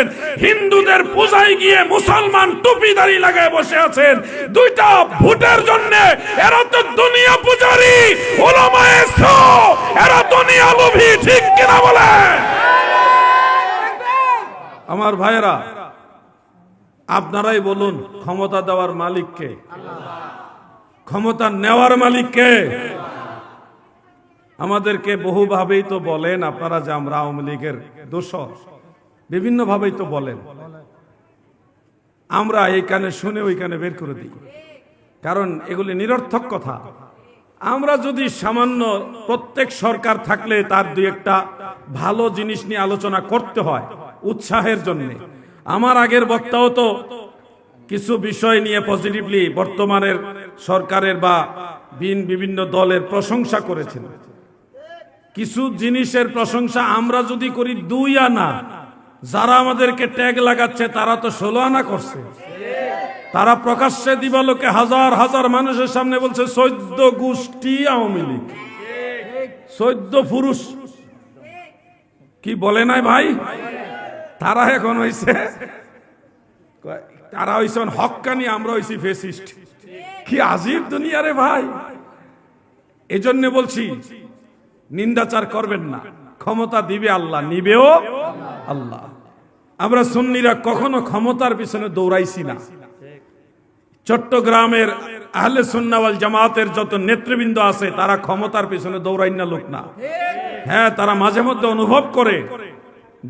আছেন। হিন্দুদের পূজায় গিয়ে মুসলমান টুপি দাড়ি লাগায় বসে আছেন। দুইটা ভোটের জন্য এরা তো দুনিয়া পূজারি। ওলামায়ে এরা দুনিয়া লোভী, ঠিক কিনা বলে আমার ভাইয়েরা, আপনারাই বলুন ক্ষমতা দেওয়ার মালিককে ক্ষমতা নেওয়ার মালিককে আমাদেরকে বহুভাবেই তো বলেন, আপনারা যে আমরা আওয়ামী লীগের দোষর। বিভিন্ন ভাবেই তো বলেন। আমরা এই কানে শুনে ওই কানে বের করে দিই। কারণ এগুলি নিরর্থক কথা। আমরা যদি সামান্য প্রত্যেক সরকার থাকলে তার দুই একটা ভালো জিনিস নিয়ে আলোচনা করতে হয় উৎসাহের জন্য। আমার আগের বক্তাও তো কিছু বিষয় নিয়ে পজিটিভলি বর্তমানের সরকারের বা বিন বিভিন্ন দলের প্রশংসা করেছেন। কিছু জিনিসের প্রশংসা আমরা যদি করি দুই আনা যারা আমাদেরকে ট্যাগ লাগাচ্ছে, তারা তো ষোলো আনা করছে। তারা প্রকাশ্যে দিবালোকে হাজার হাজার মানুষের সামনে বলছে, চোদ্দ গোষ্ঠী আওয়ামী লীগ। চোদ্দ পুরুষ। কি বলে নাই ভাই? তারা এখন হইছে তারা হইছে হকানি, আমরা হইছি ফেসিস্ট। কি আজিব দুনিয়া রে ভাই? এজন্য বলছি নিন্দাচার করবেন না। ক্ষমতা দিবে আল্লাহ, নিবেও আল্লাহ। আমরা সুন্নিরা কখনো ক্ষমতার পিছনে দৌড়াইছি না। চট্টগ্রামের আহলে সুন্নাওয়াল জামাতের যত নেতৃবৃন্দ আছে, তারা ক্ষমতার পিছনে দৌড়াই না লোক না। হ্যাঁ তারা মাঝে মধ্যে অনুভব করে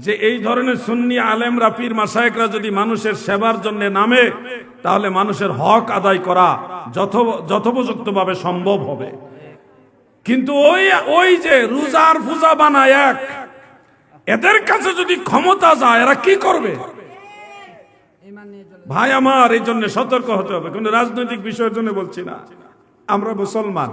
যে এই ধরনের সুন্নি আলেমরা, পীর মাসায়েকরা যদি মানুষের সেবার জন্য নামে, তাহলে মানুষের হক আদায় করা যথ, যথোপযুক্তভাবে সম্ভব হবে। কিন্তু ওই ওই যে রোজার পূজা বানায় এক এদের কাছে যদি ক্ষমতা যায়, এরা কি করবে? ভাই, আমার এই জন্য সতর্ক হতে হবে। কোন রাজনৈতিক বিষয়ের জন্য বলছি না। আমরা মুসলমান।